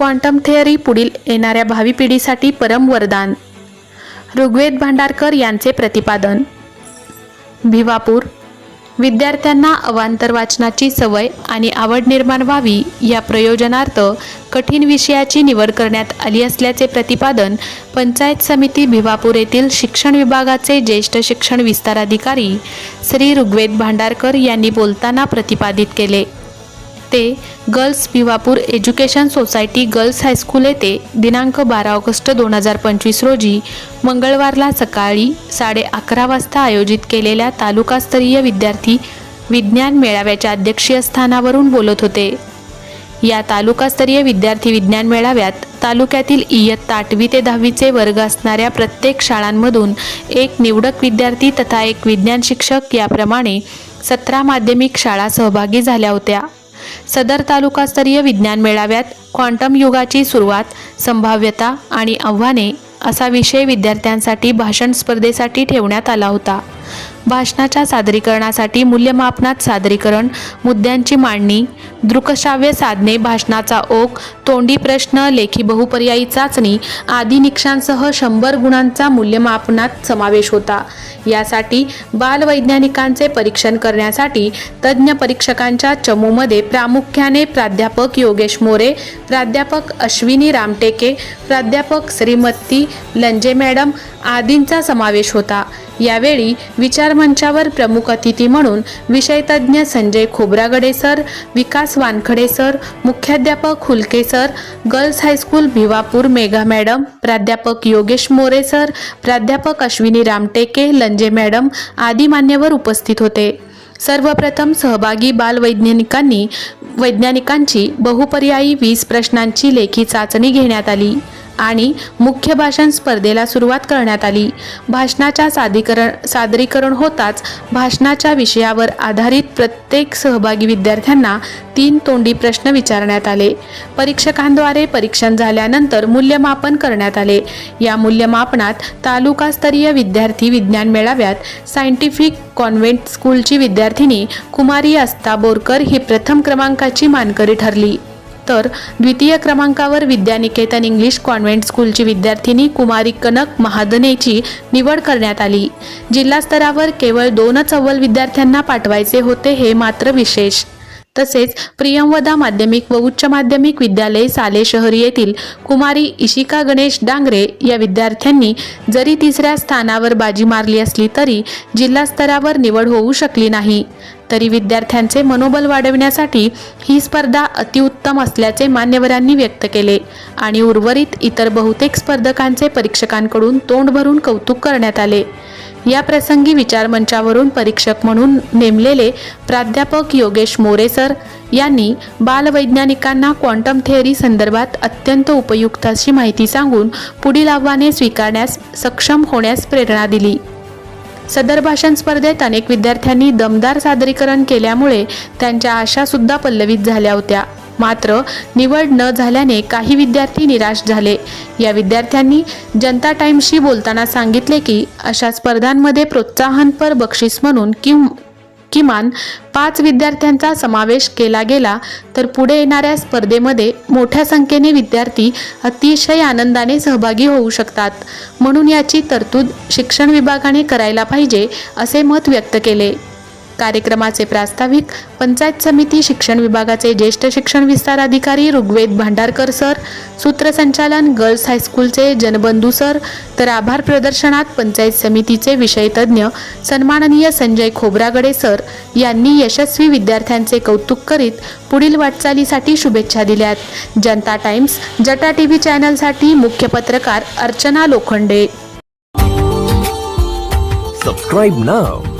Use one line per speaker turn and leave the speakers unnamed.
Quantum theory पुढील येणाऱ्या भावी पिढीसाठी परम वरदान. ऋग्वेद भांडारकर यांचे प्रतिपादन. भिवापूर. विद्यार्थ्यांना अवांतर वाचनाची सवय आणि आवड निर्माण व्हावी या प्रयोजनार्थ कठीण विषयाची निवड करण्यात आली असल्याचे प्रतिपादन पंचायत समिती भिवापूर येथील शिक्षण विभागाचे ज्येष्ठ शिक्षण विस्ताराधिकारी श्री ऋग्वेद भांडारकर यांनी बोलताना प्रतिपादित केले. ते girls Bhiwapur education society girls high school येथे दिनांक बारा ऑगस्ट दोन हजार पंचवीस रोजी मंगळवारला सकाळी साडे अकरा वाजता आयोजित केलेल्या तालुकास्तरीय विद्यार्थी विज्ञान मेळाव्याच्या अध्यक्षीय स्थानावरून बोलत होते. या तालुकास्तरीय विद्यार्थी विज्ञान मेळाव्यात तालुक्यातील इयत्ता आठवी ते दहावीचे वर्ग असणाऱ्या प्रत्येक शाळांमधून एक निवडक विद्यार्थी तथा एक विज्ञान शिक्षक याप्रमाणे सतरा माध्यमिक शाळा सहभागी झाल्या होत्या. सदर तालुकास्तरीय विज्ञान मेळाव्यात क्वांटम युगाची सुरुवात संभाव्यता आणि आव्हाने असा विषय विद्यार्थ्यांसाठी भाषण स्पर्धेसाठी ठेवण्यात आला होता. भाषणाच्या सादरीकरणासाठी मूल्यमापनात सादरीकरण मुद्द्यांची मांडणी दृकश्राव्य साधने भाषणाचा ओघ तोंडी प्रश्न लेखी बहुपर्यायी चाचणी आदी निकषांसह शंभर गुणांचा मूल्यमापनात समावेश होता. यासाठी बालवैज्ञानिकांचे परीक्षण करण्यासाठी तज्ज्ञ परीक्षकांच्या चमूमध्ये प्रामुख्याने प्राध्यापक योगेश मोरे प्राध्यापक अश्विनी रामटेके प्राध्यापक श्रीमती लंजे मॅडम आदींचा समावेश होता. यावेळी विचारमंचावर प्रमुख अतिथी म्हणून विषयतज्ञ संजय खोब्रागडे सर विकास वानखडे सर मुख्याध्यापक Hulke sir girls high school Bhiwapur Megha madam प्राध्यापक योगेश मोरे सर प्राध्यापक अश्विनी रामटेके लंजे मॅडम आदी मान्यवर उपस्थित होते. सर्वप्रथम सहभागी बालवैज्ञानिकांनी वैज्ञानिकांची बहुपर्यायी वीस प्रश्नांची लेखी चाचणी घेण्यात आली. आणि मुख्य भाषण स्पर्धेला सुरुवात करण्यात आली. भाषणाच्या सादरीकरण सादरीकरण होताच भाषणाच्या विषयावर आधारित प्रत्येक सहभागी विद्यार्थ्यांना तीन तोंडी प्रश्न विचारण्यात आले. परीक्षकांद्वारे परीक्षण झाल्यानंतर मूल्यमापन करण्यात आले. या मूल्यमापनात तालुकास्तरीय विद्यार्थी विज्ञान मेळाव्यात सायंटिफिक कॉन्व्हेंट स्कूलची विद्यार्थिनी कुमारी अस्ता बोरकर ही प्रथम क्रमांकाची मानकरी ठरली. तर द्वितीय क्रमांकावर विद्यानिकेतन इंग्लिश कॉन्व्हेंट स्कूलची विद्यार्थिनी कुमारी कनक महादनेची निवड करण्यात आली. जिल्हास्तरावर केवळ दोनच अव्वल विद्यार्थ्यांना पाठवायचे होते हे मात्र विशेष. तसेच प्रियंवदा माध्यमिक व उच्च माध्यमिक विद्यालय साले शहरी येथील कुमारी इशिका गणेश डांगरे या विद्यार्थ्यांनी जरी तिसऱ्या स्थानावर बाजी मारली असली तरी जिल्हा स्तरावर निवड होऊ शकली नाही. तरी विद्यार्थ्यांचे मनोबल वाढविण्यासाठी ही स्पर्धा अतिउत्तम असल्याचे मान्यवरांनी व्यक्त केले आणि उर्वरित इतर बहुतेक स्पर्धकांचे परीक्षकांकडून तोंड भरून कौतुक करण्यात आले. या प्रसंगी विचारमंचावरून परीक्षक म्हणून नेमलेले प्राध्यापक योगेश मोरे सर यांनी बालवैज्ञानिकांना क्वांटम थेअरी संदर्भात अत्यंत उपयुक्त अशी माहिती सांगून पुढील आव्हाने स्वीकारण्यास सक्षम होण्यास प्रेरणा दिली. सदर भाषण स्पर्धेत अनेक विद्यार्थ्यांनी दमदार सादरीकरण केल्यामुळे त्यांच्या आशासुद्धा पल्लवित झाल्या होत्या. मात्र निवड न झाल्याने काही विद्यार्थी निराश झाले. या विद्यार्थ्यांनी जनता टाइम्सशी बोलताना सांगितले की अशा स्पर्धांमध्ये प्रोत्साहनपर बक्षीस म्हणून किं किमान पाच विद्यार्थ्यांचा समावेश केला गेला तर पुढे येणाऱ्या स्पर्धेमध्ये मोठ्या संख्येने विद्यार्थी अतिशय आनंदाने सहभागी होऊ शकतात. म्हणून याची तरतूद शिक्षण विभागाने करायला पाहिजे असे मत व्यक्त केले. कार्यक्रमाचे प्रास्ताविक पंचायत समिती शिक्षण विभागाचे ज्येष्ठ शिक्षण विस्तार अधिकारी ऋग्वेद भांडारकर सर सूत्रसंचालन गर्ल्स हायस्कूलचे जनबंधू सर तर आभार प्रदर्शनात पंचायत समितीचे विषयतज्ञ सन्माननीय संजय खोब्रागडे सर यांनी यशस्वी विद्यार्थ्यांचे कौतुक करीत पुढील वाटचालीसाठी शुभेच्छा दिल्यात. जनता टाइम्स जटा टी व्ही चॅनलसाठी मुख्य पत्रकार अर्चना लोखंडे.
Subscribe now.